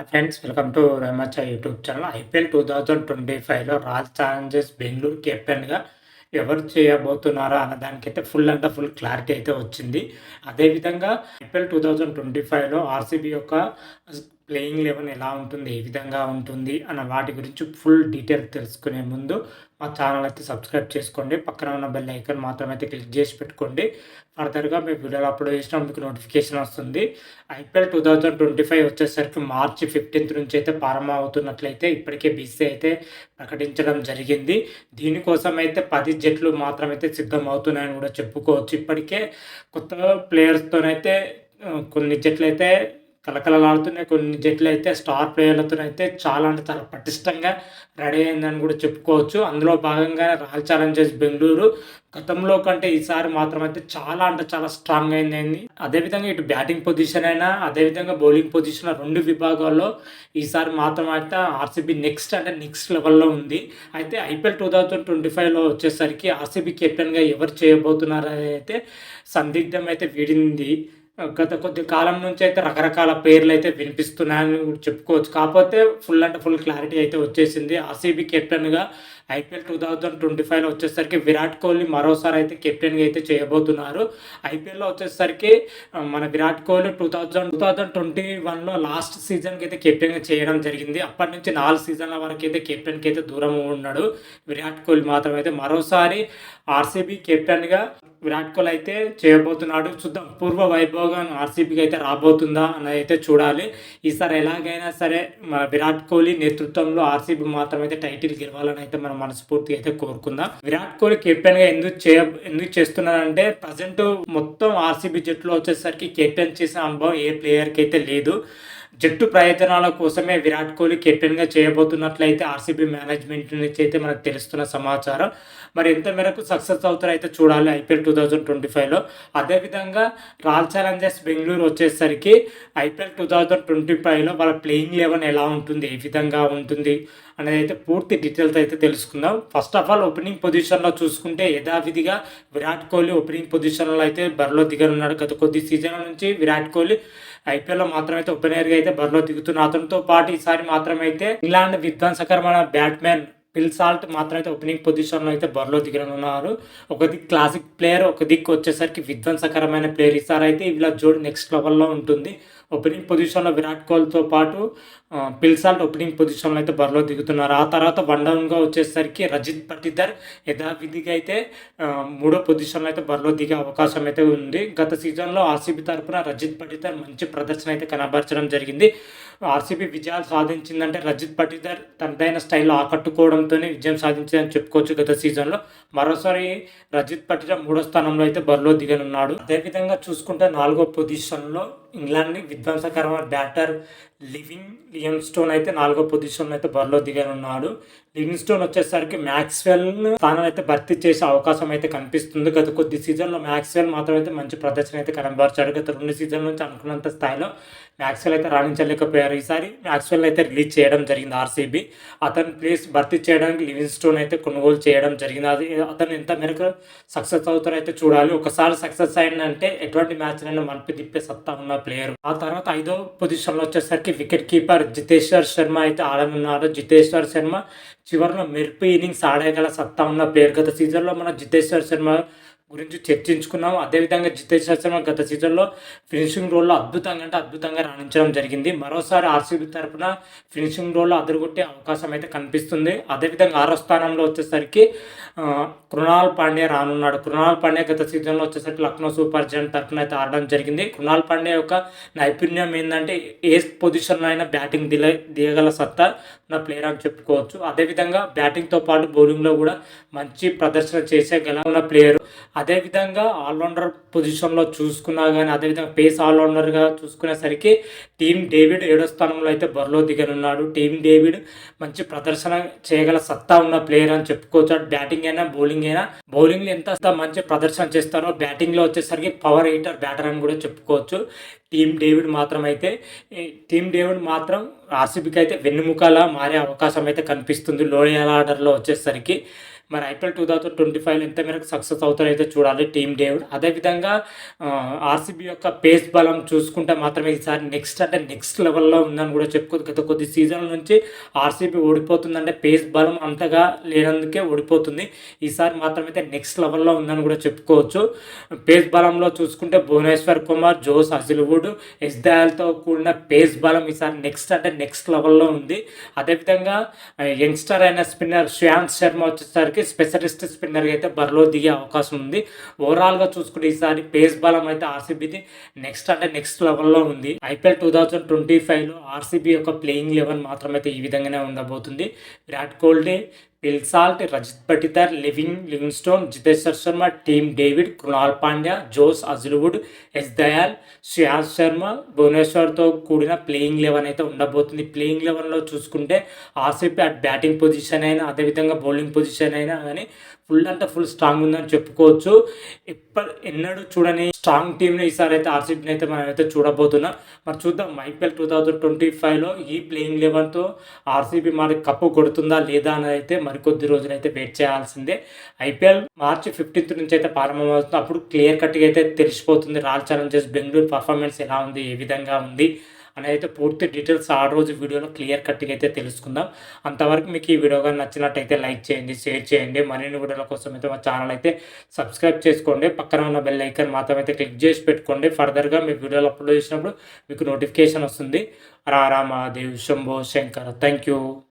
Hi friends welcome to రమచ YouTube channel IPL two thousand twenty ఫైవ్లో royal Challengers Bengaluru కెప్టెన్గా ఎవరు చేయబోతున్నారా అన్న దానికైతే ఫుల్ అంతా ఫుల్ క్లారిటీ అయితే వచ్చింది. అదేవిధంగా ఐపీఎల్ టూ థౌజండ్ ట్వంటీ ఫైవ్లో ఆర్సీబీ యొక్క ప్లేయింగ్ లెవెన్ ఎలా ఉంటుంది ఏ విధంగా ఉంటుంది అన్న వాటి గురించి ఫుల్ డీటెయిల్ తెలుసుకునే ముందు మా ఛానల్ అయితే సబ్స్క్రైబ్ చేసుకోండి. పక్కన ఉన్న బెల్ ఐకాన్ మాత్రం అయితే క్లిక్ చేసి పెట్టుకోండి. ఫర్దర్గా మేము వీడియోలు అప్లోడ్ చేసినా మీకు నోటిఫికేషన్ వస్తుంది. IPL two thousand twenty five వచ్చేసరికి మార్చి ఫిఫ్టీన్త్ నుంచి అయితే ప్రారంభం అవుతున్నట్లయితే ఇప్పటికే బీసీ అయితే ప్రకటించడం జరిగింది. దీనికోసం అయితే పది జట్లు మాత్రమైతే సిద్ధం అవుతున్నాయని కూడా చెప్పుకోవచ్చు. ఇప్పటికే కొత్త ప్లేయర్స్తోనైతే కొన్ని జట్లు అయితే కలకలలాడుతున్నాయి కొన్ని జట్లు అయితే స్టార్ ప్లేయర్లతో అయితే చాలా అంటే చాలా పటిష్టంగా రెడీ అయిందని కూడా చెప్పుకోవచ్చు. అందులో భాగంగా రాయల్ ఛాలెంజర్స్ బెంగళూరు. గతంలో కంటే ఈసారి మాత్రం అయితే చాలా అంటే చాలా స్ట్రాంగ్ అయింది అదేవిధంగా ఇటు బ్యాటింగ్ పొజిషన్ అయినా అదేవిధంగా బౌలింగ్ పొజిషన్ రెండు విభాగాల్లో ఈసారి మాత్రం అయితే ఆర్సీబీ నెక్స్ట్ అంటే నెక్స్ట్ లెవెల్లో ఉంది. అయితే ఐపీఎల్ టూ థౌజండ్ ట్వంటీ ఫైవ్లో వచ్చేసరికి ఆర్సీబీ కెప్టెన్గా ఎవరు చేయబోతున్నారు అయితే సందిగ్ధం అయితే వీడింది. గత కొద్ది కాలం నుంచి అయితే రకరకాల పేర్లు అయితే వినిపిస్తున్నాయని చెప్పుకోవచ్చు. కాకపోతే ఫుల్ అంటే ఫుల్ క్లారిటీ అయితే వచ్చేసింది. ఆర్సీబీ కెప్టెన్గా ఐపీఎల్ టూ థౌజండ్ ట్వంటీ ఫైవ్లో వచ్చేసరికి విరాట్ కోహ్లీ మరోసారి అయితే కెప్టెన్గా అయితే చేయబోతున్నారు. ఐపీఎల్లో వచ్చేసరికి మన Virat Kohli two thousand two thousand twenty వన్లో లాస్ట్ సీజన్కి అయితే కెప్టెన్గా చేయడం జరిగింది. అప్పటి నుంచి నాలుగు సీజన్ల వరకు అయితే కెప్టెన్కి అయితే దూరం ఉన్నాడు విరాట్ కోహ్లీ మాత్రం అయితే మరోసారి ఆర్సీబీ కెప్టెన్గా విరాట్ కోహ్లీ అయితే చేయబోతున్నాడు. చూద్దాం పూర్వ వైభవం ఆర్సీబీకి అయితే రాబోతుందా అని అయితే చూడాలి. ఈసారి ఎలాగైనా సరే విరాట్ కోహ్లీ నేతృత్వంలో ఆర్సీబీ మాత్రం అయితే టైటిల్ గెలవాలని అయితే మనం మనస్ఫూర్తిగా అయితే కోరుకుందాం. విరాట్ కోహ్లీ కెప్టెన్గా ఎందుకు చేయ ఎందుకు చేస్తున్నారంటే ప్రజెంట్ మొత్తం ఆర్సీబీ జట్టులో వచ్చేసరికి కెప్టెన్ చేసిన అనుభవం ఏ ప్లేయర్కి అయితే లేదు. జట్టు ప్రయోజనాల కోసమే విరాట్ కోహ్లీ కెప్టెన్గా చేయబోతున్నట్లయితే ఆర్సీబీ మేనేజ్మెంట్ నుంచి అయితే మనకు తెలుస్తున్న సమాచారం. మరి ఎంత మేరకు సక్సెస్ అవుతారో అయితే చూడాలి ఐపీఎల్ టూ థౌజండ్ ట్వంటీ ఫైవ్లో అదేవిధంగా రాయల్ ఛాలెంజర్స్ బెంగళూరు వచ్చేసరికి ఐపీఎల్ టూ థౌజండ్ ట్వంటీ ఫైవ్లో వాళ్ళ ప్లేయింగ్ లెవెన్ ఎలా ఉంటుంది ఏ విధంగా ఉంటుంది అనేది అయితే పూర్తి డీటెయిల్స్ అయితే తెలుసుకుందాం. ఫస్ట్ ఆఫ్ ఆల్ ఓపెనింగ్ పొజిషన్లో చూసుకుంటే యథావిధిగా విరాట్ కోహ్లీ ఓపెనింగ్ పొజిషన్లో అయితే బరిలో దిగనున్నాడు. గత కొద్ది సీజన్ల నుంచి విరాట్ కోహ్లీ ఐపీఎల్లో మాత్రమైతే ఓపెనర్గా అయితే బరిలో దిగుతున్న అతనితో పాటు ఈసారి మాత్రమైతే ఇంగ్లాండ్ విధ్వంసకరమైన బ్యాట్మెన్ పిల్ సాల్ట్ మాత్రం అయితే ఓపెనింగ్ పొజిషన్లో అయితే బరిలో దిగనున్నారు. ఒక దిక్ క్లాసిక్ ప్లేయర్ ఒక దిక్కు వచ్చేసరికి విధ్వంసకరమైన ప్లేయర్ ఈసారి అయితే ఇలా జోడు నెక్స్ట్ లెవెల్లో ఉంటుంది. ఓపెనింగ్ పొజిషన్లో విరాట్ కోహ్లీతో పాటు పిల్సాల్ట్ ఓపెనింగ్ పొజిషన్లో అయితే బరిలో దిగుతున్నారు. ఆ తర్వాత వన్ డౌన్గా వచ్చేసరికి రజిత్ పటిదర్ యథావిధిగా అయితే మూడో పొజిషన్లో అయితే బరిలో దిగే అవకాశం అయితే ఉంది. గత సీజన్లో ఆర్సీబీ తరఫున రజిత్ పటిదర్ మంచి ప్రదర్శన అయితే కనబరచడం జరిగింది. ఆర్సీబీ విజయాలు సాధించిందంటే రజిత్ పటిదర్ తనదైన స్టైల్లో ఆకట్టుకోవడంతోనే విజయం సాధించిందని చెప్పుకోవచ్చు గత సీజన్లో మరోసారి రజిత్ పటిదర్ మూడో స్థానంలో అయితే బరిలో దిగనున్నాడు. అదేవిధంగా చూసుకుంటే నాలుగో పొజిషన్లో ఇంగ్లాండ్ని విధ్వంసకరమైన బ్యాటర్ లివింగ్ లియమ్ స్టోన్ అయితే నాలుగో పొజిషన్లో అయితే బరిలో దిగనున్నాడు లివింగ్ స్టోన్ వచ్చేసరికి మ్యాక్స్వెల్ స్థానం అయితే భర్తీ చేసే అవకాశం అయితే కనిపిస్తుంది. గత కొద్ది సీజన్లో మ్యాక్స్వెల్ మాత్రం అయితే మంచి ప్రదర్శన అయితే కనబరిచాడు. గత రెండు సీజన్ నుంచి అనుకున్నంత స్థాయిలో మ్యాక్స్వెల్ అయితే రాణించలేకపోయారు. ఈసారి మ్యాక్స్వెల్ అయితే రిలీజ్ చేయడం జరిగింది ఆర్సీబీ. అతని ప్లేస్ భర్తీ చేయడానికి లివింగ్ స్టోన్ అయితే కొనుగోలు చేయడం జరిగింది. అది అతను ఎంత మేరకు సక్సెస్ అవుతారో అయితే చూడాలి. ఒకసారి సక్సెస్ అయిందంటే ఎటువంటి మ్యాచ్ అయినా మలిపి తిప్పే సత్తా ఉన్న ప్లేయర్. ఆ తర్వాత ఐదో పొజిషన్లో వచ్చేసరికి వికెట్ కీపర్ జితేశ్వర్ శర్మ అయితే ఆడనున్నారు. జితేశ్వర్ శర్మ చివరిలో మెరుపు ఇన్నింగ్స్ ఆడగల సత్తా ఉన్న ప్లేయర్ గత సీజన్లో మన జితేశ్వర్ శర్మ గురించి చర్చించుకున్నాం అదేవిధంగా జితేష్ శర్మ గత సీజన్లో ఫినిషింగ్ రోల్లో అద్భుతంగా అంటే అద్భుతంగా రాణించడం జరిగింది. మరోసారి ఆర్సీబీ తరఫున ఫినిషింగ్ రోల్లో అదరగొట్టే అవకాశం అయితే కనిపిస్తుంది. అదేవిధంగా ఆరో స్థానంలో వచ్చేసరికి కృణాల్ పాండ్యా రానున్నాడు. కృణాల్ పాండ్యా గత సీజన్లో వచ్చేసరికి లక్నో సూపర్ జెంట్ తరఫున అయితే ఆడడం జరిగింది. కృణాల్ పాండే యొక్క నైపుణ్యం ఏంటంటే ఏ పొజిషన్లో అయినా బ్యాటింగ్ దిగ దిగగల సత్తా నా ప్లేయర్ అని చెప్పుకోవచ్చు. అదేవిధంగా బ్యాటింగ్తో పాటు బౌలింగ్లో కూడా మంచి ప్రదర్శన చేసే గల ఉన్న ప్లేయర్ అదేవిధంగా ఆల్రౌండర్ పొజిషన్లో చూసుకున్నా కానీ అదేవిధంగా పేస్ ఆల్రౌండర్గా చూసుకునేసరికి టీమ్ డేవిడ్ ఏడో స్థానంలో అయితే బరిలో దిగనున్నాడు. టీమ్ డేవిడ్ మంచి ప్రదర్శన చేయగల సత్తా ఉన్న ప్లేయర్ అని చెప్పుకోవచ్చు. బ్యాటింగ్ అయినా బౌలింగ్ అయినా బౌలింగ్లో ఎంత మంచి ప్రదర్శన చేస్తారో బ్యాటింగ్లో వచ్చేసరికి పవర్ హీటర్ బ్యాటర్ అని కూడా చెప్పుకోవచ్చు. టీమ్ డేవిడ్ మాత్రం అయితే టీమ్ డేవిడ్ మాత్రం ఆర్సీబీకి అయితే వెన్నుముకలా మారే అవకాశం అయితే కనిపిస్తుంది లోయల్ ఆర్డర్లో వచ్చేసరికి. మరి ఐపీఎల్ టూ థౌజండ్ ట్వంటీ ఫైవ్లో ఎంత మేరకు సక్సెస్ అవుతారో అయితే చూడాలి టీమ్ డేవిడ్ అదేవిధంగా ఆర్సీబీ యొక్క పేస్ బలం చూసుకుంటే మాత్రమే ఈసారి నెక్స్ట్ అంటే నెక్స్ట్ లెవెల్లో ఉందని కూడా చెప్పుకోదు గత కొద్ది సీజన్ల నుంచి ఆర్సీబీ ఓడిపోతుందంటే పేస్ బలం అంతగా లేనందుకే ఓడిపోతుంది. ఈసారి మాత్రమైతే నెక్స్ట్ లెవెల్లో ఉందని కూడా చెప్పుకోవచ్చు. పేస్ బలంలో చూసుకుంటే భువనేశ్వర్ కుమార్ జోస్ అజిల్వుడ్ ఎస్ దయాల్తో కూడిన పేస్ బలం ఈసారి నెక్స్ట్ అంటే నెక్స్ట్ లెవెల్లో ఉంది. అదేవిధంగా యంగ్స్టర్ అయిన స్పిన్నర్ శ్రేయాంత్ శర్మ వచ్చేసరికి స్పెషలిస్ట్ స్పిన్నర్గా అయితే బరిలో దిగే అవకాశం ఉంది. ఓవరాల్గా చూసుకుంటే ఈసారి పేస్ బలం అయితే ఆర్సీబీది నెక్స్ట్ అంటే నెక్స్ట్ లెవెల్లో ఉంది. ఐపీఎల్ టూ థౌజండ్ ట్వంటీ ఫైవ్లో ఆర్సీబీ యొక్క ప్లేయింగ్ లెవెన్ మాత్రమైతే ఈ విధంగానే ఉండబోతుంది. Virat Kohli Phil Salt Rajat Patidar living Livingstone Jitesh Sharma Tim David Krunal Pandya Josh Hazlewood Yash Dayal Shreyas Sharma భువనేశ్వర్తో కూడిన ప్లేయింగ్ లెవెన్ అయితే ఉండబోతుంది. ప్లేయింగ్ లెవెన్లో చూసుకుంటే ఆసిఫ్ అట్ బ్యాటింగ్ పొజిషన్ అయినా అదేవిధంగా బౌలింగ్ పొజిషన్ అయినా కానీ ఫుల్ అంటే ఫుల్ స్ట్రాంగ్ ఉందని చెప్పుకోవచ్చు. ఎప్పటి ఎన్నడూ చూడని స్ట్రాంగ్ టీంని ఈసారి అయితే ఆర్సీబీని అయితే మనం అయితే చూడబోతున్నాం. మరి చూద్దాం ఐపీఎల్ టూ థౌజండ్ ట్వంటీ ఫైవ్లో ఈ ప్లేయింగ్ లెవెన్తో ఆర్సీబీ మరి కప్పు కొడుతుందా లేదా అనేది అయితే మరికొద్ది రోజులైతే వెయిట్ చేయాల్సిందే. ఐపీఎల్ మార్చి ఫిఫ్టీన్త్ నుంచి అయితే ప్రారంభమవుతుంది. అప్పుడు క్లియర్ కట్గా అయితే తెలిసిపోతుంది. రాయల్ ఛాలెంజర్స్ బెంగళూరు పర్ఫార్మెన్స్ ఎలా ఉంది ఏ విధంగా ఉంది అనేది అయితే పూర్తి డీటెయిల్స్ ఆ రోజు వీడియోలో క్లియర్ కట్గా అయితే తెలుసుకుందాం. అంతవరకు మీకు ఈ వీడియో కానీ నచ్చినట్టయితే లైక్ చేయండి షేర్ చేయండి. మరిన్ని వీడియోల కోసం అయితే మా ఛానల్ అయితే సబ్స్క్రైబ్ చేసుకోండి. పక్కన ఉన్న బెల్ ఐకన్ మాత్రం అయితే క్లిక్ చేసి పెట్టుకోండి. ఫర్దర్గా మీ వీడియోలు అప్లోడ్ చేసినప్పుడు మీకు నోటిఫికేషన్ వస్తుంది. రారా మహాదేవ్ శంభో శంకర్. Thank you.